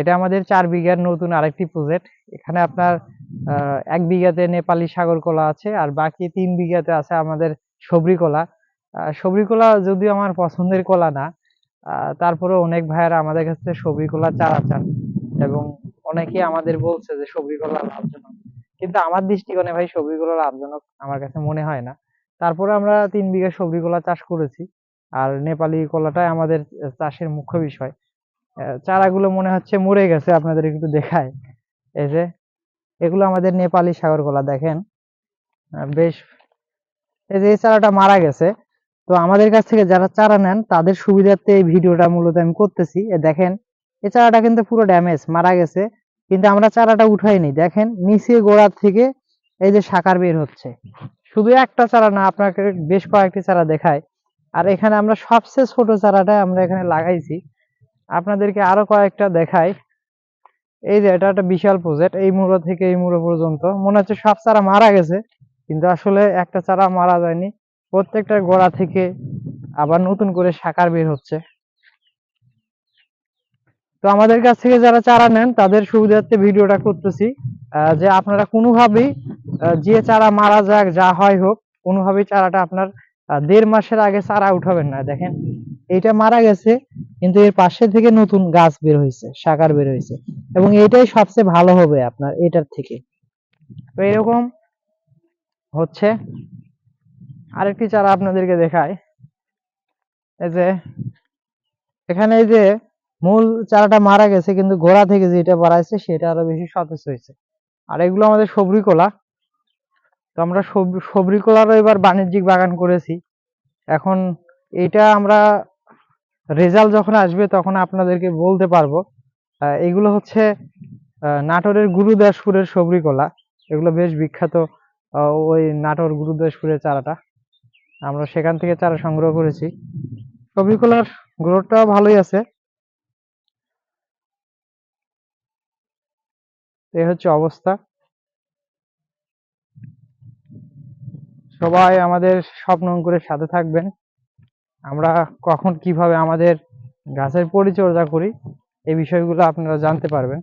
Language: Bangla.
এটা আমাদের চার বিঘার নতুন আরেকটি প্রজেক্ট এখানে আপনার এক বিঘাতে নেপালি সাগর কলা আছে আর বাকি তিন বিঘাতে আছে আমাদের সবরি কলা। সবরি কলা যদিও আমার পছন্দের কলা না আহ, তারপরেও অনেক ভাইয়েরা আমাদের কাছে সবরি কলা চারা চান এবং অনেকেই আমাদের বলছে যে সবরি কলা লাভজনক। কিন্তু আমার দৃষ্টিকোণে ভাই সবরি কলা লাভজনক আমার কাছে মনে হয় না। তারপরে আমরা তিন বিঘা সবরি কলা চাষ করেছি। আর নেপালি কলাটাই আমাদের চাষের মুখ্য বিষয়। চারাগুলো মনে হচ্ছে মরে গেছে, আপনাদের একটু দেখায় এই যে, এগুলো আমাদের নেপালি সাগর কলা দেখেন বেশ, এই যে, এই চারাটা মারা গেছে। তো আমাদের কাছ থেকে যারা চারা নেন, তাদের সুবিধার্থে এই ভিডিওটা মূলত আমি করতেছি। দেখেন এই চারাটা কিন্তু পুরো ড্যামেজ, মারা গেছে। কিন্তু আমরা চারাটা উঠাইনি। দেখেন, নিচে গোড়ার থেকে এই যে শাখার বের হচ্ছে। শুধু একটা চারা না, আপনাকে বেশ কয়েকটি চারা দেখায় আর এখানে আমরা সবচেয়ে ছোট চারাটা আমরা এখানে লাগাইছি। আপনাদেরকে আরও কয়েকটা দেখাই। এই যে, এটা একটা বিশাল প্রজেক্ট এই মুড়ো থেকে এই মুড়ো পর্যন্ত। মনে হচ্ছে সব চারা মারা গেছে, কিন্তু আসলে একটা চারা মারা যায়নি। প্রত্যেকটা গোড়া থেকে আবার নতুন করে শাখার বের হচ্ছে। তো আমাদের কাছ থেকে যারা চারা নেন, তাদের সুবিধার্থে ভিডিওটা করতেছি। যে আপনারা কোনোভাবেই যে চারা মারা যাক, যা হয় হোক, কোনোভাবেই চারাটা আপনার দেড় মাসের আগে চারা উঠাবেন না। দেখেন এইটা মারা গেছে, কিন্তু এর পাশে থেকে নতুন গাছ বের হয়েছে শাখার বের হয়েছে। এবং এটাই সবচেয়ে ভালো হবে আপনার, এটার থেকে। তো এরকম হচ্ছে। আরেকটি চারা আপনাদেরকে দেখায় এই যে, এখানে এই যে মূল চারাটা মারা গেছে, কিন্তু গোড়া থেকে যেটা বাড়াইছে সেটা আরও বেশি সতেজ হয়েছে। আর এগুলো আমাদের সবরি কলা। তো আমরা সব- সবরি কলারও এবার বাণিজ্যিক বাগান করেছি। এখন এটা আমরা রেজাল্ট যখন আসবে তখন আপনাদেরকে বলতে পারব এগুলো হচ্ছে নাটোরের গুরুদাসপুরের সবরি কলা এগুলো বেশ বিখ্যাত ওই নাটোর গুরুদাসপুরের চারাটা। আমরা সেখান থেকে চারা সংগ্রহ করেছি। সবরি কলার গ্রোথটাও ভালোই আছে। এই হচ্ছে অবস্থা। সবাই আমাদের স্বপ্ন করে সাথে থাকবেন। আমরা কখন কীভাবে আমাদের গাছের পরিচর্যা করি এই বিষয়গুলো আপনারা জানতে পারবেন।